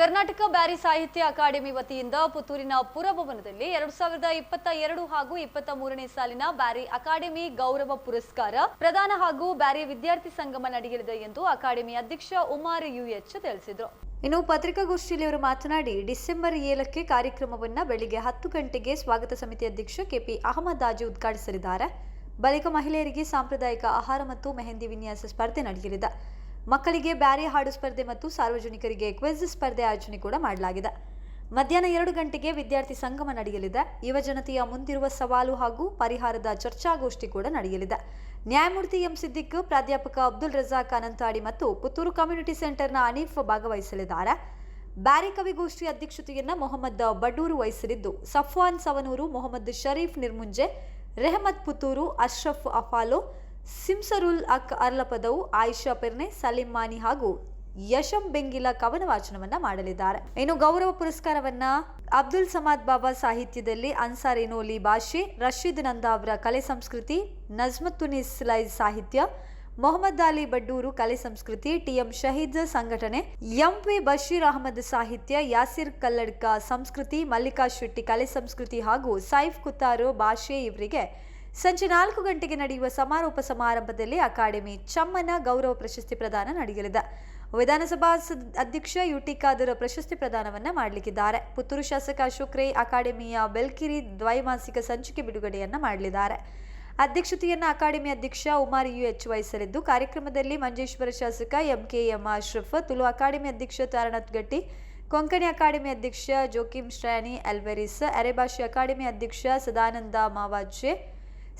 ಕರ್ನಾಟಕ ಬ್ಯಾರಿ ಸಾಹಿತ್ಯ ಅಕಾಡೆಮಿ ವತಿಯಿಂದ ಪುತ್ತೂರಿನ ಪುರಭವನದಲ್ಲಿ ಎರಡು ಸಾವಿರದ ಇಪ್ಪತ್ತ ಎರಡು ಹಾಗೂ ಇಪ್ಪತ್ತ ಮೂರನೇ ಸಾಲಿನ ಬ್ಯಾರಿ ಅಕಾಡೆಮಿ ಗೌರವ ಪುರಸ್ಕಾರ ಪ್ರದಾನ ಹಾಗೂ ಬ್ಯಾರಿ ವಿದ್ಯಾರ್ಥಿ ಸಂಗಮ ನಡೆಯಲಿದೆ ಎಂದು ಅಕಾಡೆಮಿ ಅಧ್ಯಕ್ಷ ಉಮಾರ್ ಯುಎಚ್ ತಿಳಿಸಿದರು. ಇನ್ನು ಪತ್ರಿಕಾಗೋಷ್ಠಿಯಲ್ಲಿ ಅವರು ಮಾತನಾಡಿ, ಡಿಸೆಂಬರ್ ಏಳಕ್ಕೆ ಕಾರ್ಯಕ್ರಮವನ್ನ ಬೆಳಿಗ್ಗೆ ಹತ್ತು ಗಂಟೆಗೆ ಸ್ವಾಗತ ಸಮಿತಿ ಅಧ್ಯಕ್ಷ ಕೆಪಿ ಅಹಮದ್ ಆಜಿ ಉದ್ಘಾಟಿಸಲಿದ್ದಾರೆ. ಬಳಿಕ ಮಹಿಳೆಯರಿಗೆ ಸಾಂಪ್ರದಾಯಿಕ ಆಹಾರ ಮತ್ತು ಮೆಹಂದಿ ವಿನ್ಯಾಸ ಸ್ಪರ್ಧೆ ನಡೆಯಲಿದೆ. ಮಕ್ಕಳಿಗೆ ಬ್ಯಾರಿ ಹಾಡು ಸ್ಪರ್ಧೆ ಮತ್ತು ಸಾರ್ವಜನಿಕರಿಗೆ ಕ್ವಿಜ್ ಸ್ಪರ್ಧೆ ಆಯೋಜನೆ ಕೂಡ ಮಾಡಲಾಗಿದೆ. ಮಧ್ಯಾಹ್ನ ಎರಡು ಗಂಟೆಗೆ ವಿದ್ಯಾರ್ಥಿ ಸಂಗಮ ನಡೆಯಲಿದೆ. ಯುವಜನತೆಯ ಮುಂದಿರುವ ಸವಾಲು ಹಾಗೂ ಪರಿಹಾರದ ಚರ್ಚಾಗೋಷ್ಠಿ ಕೂಡ ನಡೆಯಲಿದೆ. ನ್ಯಾಯಮೂರ್ತಿ ಎಂ ಸಿದ್ದಿಕ್, ಪ್ರಾಧ್ಯಾಪಕ ಅಬ್ದುಲ್ ರಜಾಕ್ ಅನಂತಾಡಿ ಮತ್ತು ಪುತ್ತೂರು ಕಮ್ಯುನಿಟಿ ಸೆಂಟರ್ನ ಅನೀಫ್ ಭಾಗವಹಿಸಲಿದ್ದಾರೆ. ಬ್ಯಾರಿ ಕವಿಗೋಷ್ಠಿ ಅಧ್ಯಕ್ಷತೆಯನ್ನ ಮೊಹಮ್ಮದ್ ಬಡೂರು ವಹಿಸಲಿದ್ದು, ಸಫ್ವಾನ್ ಸವನೂರು, ಮೊಹಮ್ಮದ್ ಶರೀಫ್ ನಿರ್ಮುಂಜೆ, ರೆಹಮತ್ ಪುತ್ತೂರು, ಅಶ್ರಫ್ ಅಫಾಲೋ ಸಿಮ್ಸರುಲ್ ಅಕ್ ಅರ್ಲಪದವು ಆಯಿಷಾ ಪೆರ್ನೆ ಸಲೀಂ ಮಾನಿ ಹಾಗೂ ಯಶಂ ಬೆಂಗಿಲ ಕವನ ವಾಚನವನ್ನ ಮಾಡಲಿದ್ದಾರೆ. ಇನ್ನು ಗೌರವ ಪುರಸ್ಕಾರವನ್ನ ಅಬ್ದುಲ್ ಸಮಾದ್ ಬಾಬಾ ಸಾಹಿತ್ಯದಲ್ಲಿ ಅನ್ಸಾರ್ ಇನೋಲಿ ಭಾಷೆ, ರಶೀದ್ ನಂದಾ ಅವರ ಕಲೆ ಸಂಸ್ಕೃತಿ ನಜ್ಮತ್ತುನಿಸ್ ಲೈಜ್ ಸಾಹಿತ್ಯ, ಮೊಹಮ್ಮದ್ ಅಲಿ ಬಡ್ಡೂರು ಕಲೆ ಸಂಸ್ಕೃತಿ ಟಿಎಂ ಶಹೀದ್ ಸಂಘಟನೆ, ಎಂ ವಿ ಬಶೀರ್ ಅಹಮದ್ ಸಾಹಿತ್ಯ, ಯಾಸಿರ್ ಕಲ್ಲಡ್ಕ ಸಂಸ್ಕೃತಿ ಮಲ್ಲಿಕಾ ಶೆಟ್ಟಿ ಕಲೆ ಸಂಸ್ಕೃತಿ ಹಾಗೂ ಸೈಫ್ ಕುತ್ತಾರು ಭಾಷೆ ಇವರಿಗೆ ಸಂಜೆ ನಾಲ್ಕು ಗಂಟೆಗೆ ನಡೆಯುವ ಸಮಾರೋಪ ಸಮಾರಂಭದಲ್ಲಿ ಅಕಾಡೆಮಿ ಚಮ್ಮನ ಗೌರವ ಪ್ರಶಸ್ತಿ ಪ್ರದಾನ ನಡೆಯಲಿದೆ. ವಿಧಾನಸಭಾ ಅಧ್ಯಕ್ಷ ಯುಟಿ ಖಾದರ್ ಪ್ರಶಸ್ತಿ ಪ್ರದಾನವನ್ನ ಮಾಡಲಿಕ್ಕಿದ್ದಾರೆ. ಪುತ್ತೂರು ಶಾಸಕ ಅಶೋಕ್ ರೈ ಅಕಾಡೆಮಿಯ ಬೆಲ್ಕಿರಿ ದ್ವೈಮಾಸಿಕ ಸಂಚಿಕೆ ಬಿಡುಗಡೆಯನ್ನ ಮಾಡಲಿದ್ದಾರೆ. ಅಧ್ಯಕ್ಷತೆಯನ್ನು ಅಕಾಡೆಮಿ ಅಧ್ಯಕ್ಷ ಉಮಾರ್ ಯು ಎಚ್ ವಹಿಸಲಿದ್ದು, ಕಾರ್ಯಕ್ರಮದಲ್ಲಿ ಮಂಜೇಶ್ವರ ಶಾಸಕ ಎಂಕೆಎಂ ಅಶ್ರಫ್, ತುಳು ಅಕಾಡೆಮಿ ಅಧ್ಯಕ್ಷ ತಾರನಾಥ್ ಗಟ್ಟಿ, ಕೊಂಕಣಿ ಅಕಾಡೆಮಿ ಅಧ್ಯಕ್ಷ ಜೋಕಿಮ್ ಶ್ರಾನಿ ಅಲ್ವೆರಿಸ್, ಅರೆಭಾಷೆ ಅಕಾಡೆಮಿ ಅಧ್ಯಕ್ಷ ಸದಾನಂದ ಮಾವಾಜೆ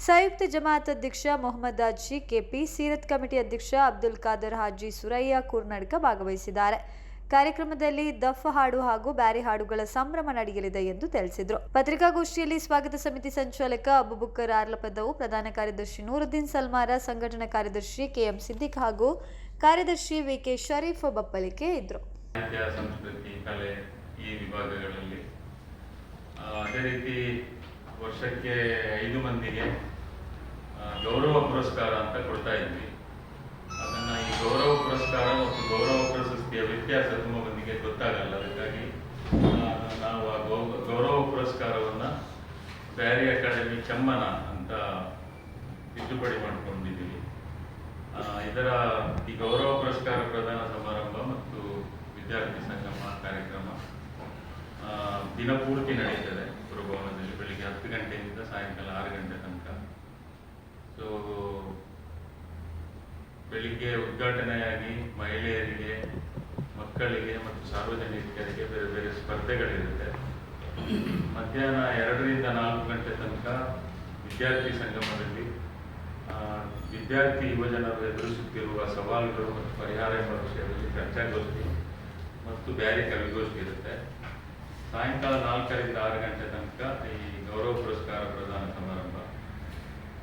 ಸಂಯುಕ್ತ ಜಮಾತ್ ಅಧ್ಯಕ್ಷ ಮೊಹಮ್ಮದ್ ಅಜ್ಜಿ ಕೆಪಿ ಸೀರತ್ ಕಮಿಟಿ ಅಧ್ಯಕ್ಷ ಅಬ್ದುಲ್ ಖಾದರ್ ಹಾಜಿ ಸುರಯ್ಯ ಕುರ್ನಡ್ಕ ಭಾಗವಹಿಸಿದ್ದಾರೆ. ಕಾರ್ಯಕ್ರಮದಲ್ಲಿ ದಫ್ ಹಾಡು ಹಾಗೂ ಬ್ಯಾರಿ ಹಾಡುಗಳ ಸಂಭ್ರಮ ನಡೆಯಲಿದೆ ಎಂದು ತಿಳಿಸಿದರು. ಪತ್ರಿಕಾಗೋಷ್ಠಿಯಲ್ಲಿ ಸ್ವಾಗತ ಸಮಿತಿ ಸಂಚಾಲಕ ಅಬುಬುಕ್ಕರ್ ಆರ್ಲಪದವು, ಪ್ರಧಾನ ಕಾರ್ಯದರ್ಶಿ ನೂರುದ್ದೀನ್ ಸಲ್ಮಾರ, ಸಂಘಟನಾ ಕಾರ್ಯದರ್ಶಿ ಕೆಎಂ ಸಿದ್ದಿಕ್ ಹಾಗೂ ಕಾರ್ಯದರ್ಶಿ ವಿಕೆ ಶರೀಫ್ ಬಪ್ಪಲಿಕೆ ಇದ್ರು. ಸಂಸ್ಕೃತಿ, ಕಲೆ ಈ ವಿಭಾಗಗಳಲ್ಲಿ ಅದೇ ರೀತಿ ವರ್ಷಕ್ಕೆ ಐದು ಮಂದಿಗೆ ಗೌರವ ಪುರಸ್ಕಾರ ಅಂತ ಕೊಡ್ತಾ ಇದ್ವಿ. ಅದನ್ನ ಈ ಗೌರವ ಪುರಸ್ಕಾರ ಮತ್ತು ಗೌರವ ಪ್ರಶಸ್ತಿಯ ವ್ಯತ್ಯಾಸ ತುಂಬ ಮಂದಿಗೆ ಗೊತ್ತಾಗಲ್ಲ. ಅದಕ್ಕಾಗಿ ನಾವು ಆ ಗೌರವ ಪುರಸ್ಕಾರವನ್ನು ಬ್ಯಾರಿ ಅಕಾಡೆಮಿ ಚಮ್ಮನ ಅಂತ ತಿದ್ದುಪಡಿ ಮಾಡಿಕೊಂಡಿದ್ದೀವಿ. ಇದರ ಈ ಗೌರವ ಪುರಸ್ಕಾರ ಪ್ರದಾನ ಸಮಾರಂಭ ಮತ್ತು ವಿದ್ಯಾರ್ಥಿ ಸಂಗಮ ಕಾರ್ಯಕ್ರಮ ದಿನಪೂರ್ತಿ ನಡೆಯುತ್ತದೆ. ಪುರಭವನದಲ್ಲಿ ಬೆಳಿಗ್ಗೆ ಹತ್ತು ಗಂಟೆಯಿಂದ ಸಾಯಂಕಾಲ ಆರು ಗಂಟೆ ತನಕ. ಸೊ ಬೆಳಿಗ್ಗೆ ಉದ್ಘಾಟನೆಯಾಗಿ ಮಹಿಳೆಯರಿಗೆ, ಮಕ್ಕಳಿಗೆ ಮತ್ತು ಸಾರ್ವಜನಿಕರಿಗೆ ಬೇರೆ ಬೇರೆ ಸ್ಪರ್ಧೆಗಳಿರುತ್ತೆ. ಮಧ್ಯಾಹ್ನ ಎರಡರಿಂದ ನಾಲ್ಕು ಗಂಟೆ ತನಕ ವಿದ್ಯಾರ್ಥಿ ಸಂಗಮದಲ್ಲಿ ವಿದ್ಯಾರ್ಥಿ ಯುವಜನರು ಎದುರಿಸುತ್ತಿರುವ ಸವಾಲುಗಳು ಮತ್ತು ಪರಿಹಾರ ಎಂಬ ವಿಷಯದಲ್ಲಿ ಚರ್ಚಾಗೋಷ್ಠಿ ಮತ್ತು ಬ್ಯಾರಿ ಕವಿಗೋಷ್ಠಿ ಇರುತ್ತೆ. ಸಾಯಂಕಾಲ ನಾಲ್ಕರಿಂದ ಆರು ಗಂಟೆ ತನಕ ಈ ಗೌರವ ಪುರಸ್ಕಾರ ಪ್ರದಾನ ಸಮಾರಂಭ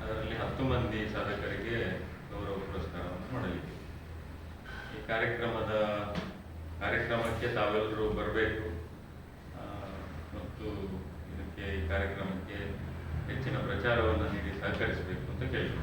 ಅದರಲ್ಲಿ ಹತ್ತು ಮಂದಿ ಸಾಧಕರಿಗೆ ಗೌರವ ಪುರಸ್ಕಾರವನ್ನು ಮಾಡಲಿದೆ ಈ ಕಾರ್ಯಕ್ರಮದ ಕಾರ್ಯಕ್ರಮಕ್ಕೆ ತಾವೆಲ್ಲರೂ ಬರಬೇಕು. ಮತ್ತು ಇದಕ್ಕೆ ಈ ಕಾರ್ಯಕ್ರಮಕ್ಕೆ ಹೆಚ್ಚಿನ ಪ್ರಚಾರವನ್ನು ನೀಡಿ ಸಹಕರಿಸಬೇಕು ಅಂತ ಕೇಳ್ತೀನಿ